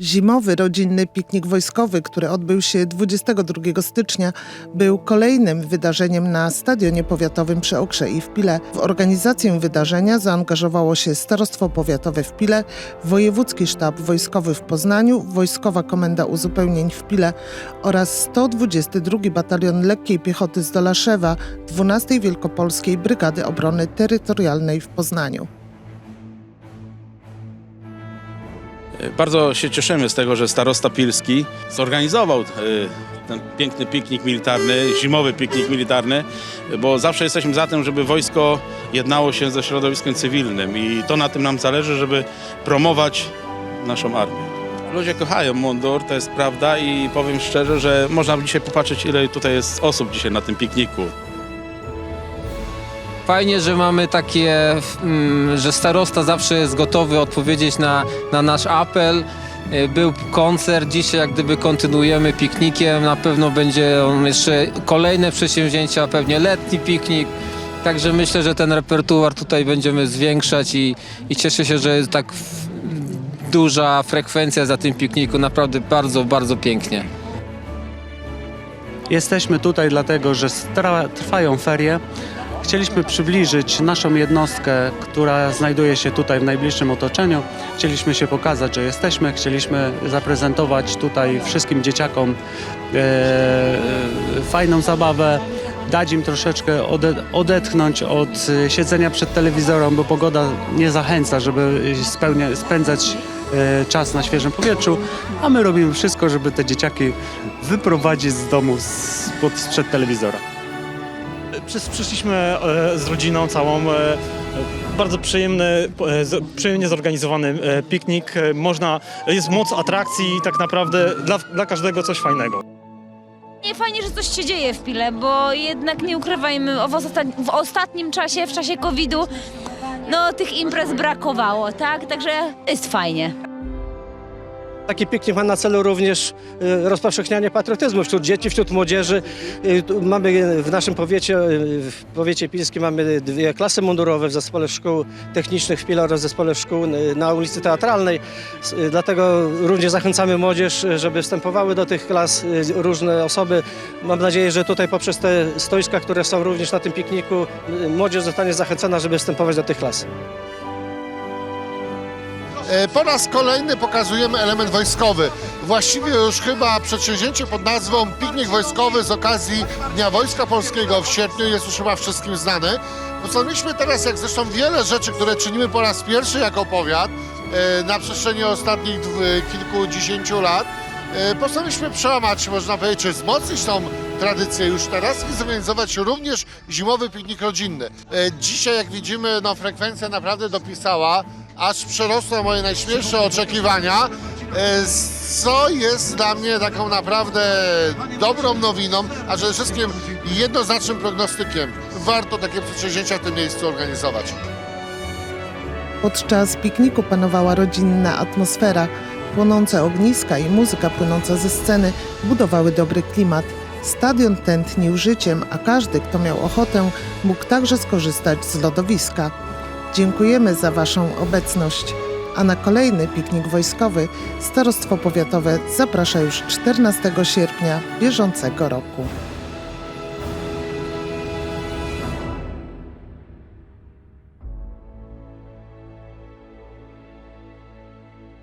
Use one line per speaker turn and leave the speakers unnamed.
Zimowy rodzinny piknik wojskowy, który odbył się 22 stycznia, był kolejnym wydarzeniem na Stadionie Powiatowym przy Okrze i w Pile. W organizację wydarzenia zaangażowało się Starostwo Powiatowe w Pile, Wojewódzki Sztab Wojskowy w Poznaniu, Wojskowa Komenda Uzupełnień w Pile oraz 122 Batalion Lekkiej Piechoty z Dolaszewa 12 Wielkopolskiej Brygady Obrony Terytorialnej w Poznaniu.
Bardzo się cieszymy z tego, że starosta Pilski zorganizował e, ten piękny piknik militarny, zimowy piknik militarny, bo zawsze jesteśmy za tym, żeby wojsko jednało się ze środowiskiem cywilnym i to na tym nam zależy, żeby promować naszą armię. Ludzie kochają mundur, to jest prawda i powiem szczerze, że można dzisiaj popatrzeć, ile tutaj jest osób dzisiaj na tym pikniku.
Fajnie, że mamy takie, mm, że starosta zawsze jest gotowy odpowiedzieć na, na nasz apel. Y, Był koncert, dzisiaj jak gdyby kontynuujemy piknikiem, na pewno będzie on jeszcze kolejne przedsięwzięcia, pewnie letni piknik. Także myślę, że ten repertuar tutaj będziemy zwiększać i, i cieszę się, że jest tak duża frekwencja za tym pikniku. Naprawdę bardzo, bardzo pięknie.
Jesteśmy tutaj dlatego, że trwają ferie. Chcieliśmy przybliżyć naszą jednostkę, która znajduje się tutaj w najbliższym otoczeniu. Chcieliśmy się pokazać, że jesteśmy. Chcieliśmy zaprezentować tutaj wszystkim dzieciakom e, fajną zabawę, dać im troszeczkę ode- odetchnąć od e, siedzenia przed telewizorem, bo pogoda nie zachęca, żeby spełnia, spędzać e, czas na świeżym powietrzu, a my robimy wszystko, żeby te dzieciaki wyprowadzić z domu spod, sprzed telewizora.
Przys- Przyszliśmy e, z rodziną całą. e, Bardzo przyjemny, e, przyjemnie zorganizowany piknik. Można, jest moc atrakcji i tak naprawdę dla, dla każdego coś fajnego.
Nie fajnie, że coś się dzieje w Pile, bo jednak nie ukrywajmy, w ostatnim czasie, w czasie COVID-u, no tych imprez brakowało, tak? Także jest fajnie.
Taki piknik ma na celu również e, rozpowszechnianie patriotyzmu wśród dzieci, wśród młodzieży. Tu Mamy w naszym powiecie, e, w powiecie pilskim mamy dwie klasy mundurowe w Zespole Szkół Technicznych w Pile oraz w Zespole Szkół na ulicy Teatralnej. Dlatego również zachęcamy młodzież, żeby wstępowały do tych klas różne osoby. Mam nadzieję, że tutaj poprzez te stoiska, które są również na tym pikniku, młodzież zostanie zachęcona, żeby wstępować do tych klas.
E, Po raz kolejny pokazujemy element wojskowy. Właściwie już chyba przedsięwzięcie pod nazwą Piknik Wojskowy z okazji Dnia Wojska Polskiego w sierpniu jest już chyba wszystkim znane. Postanowiliśmy teraz, jak zresztą wiele rzeczy, które czynimy po raz pierwszy jako powiat e, na przestrzeni ostatnich kilkudziesięciu lat, e, postanowiliśmy przełamać, można powiedzieć, wzmocnić tą tradycję już teraz i zorganizować również zimowy piknik rodzinny. Dzisiaj, jak widzimy, no, frekwencja naprawdę dopisała, aż przerosła moje najśmielsze oczekiwania, e, co jest dla mnie taką naprawdę dobrą nowiną, a przede wszystkim jednoznacznym prognostykiem. Warto takie przedsięwzięcia w tym miejscu organizować.
Podczas pikniku panowała rodzinna atmosfera. Płonące ogniska i muzyka płynąca ze sceny budowały dobry klimat. Stadion tętnił życiem, a każdy, kto miał ochotę, mógł także skorzystać z lodowiska. Dziękujemy za Waszą obecność. A na kolejny piknik wojskowy Starostwo Powiatowe zaprasza już 14 sierpnia bieżącego roku.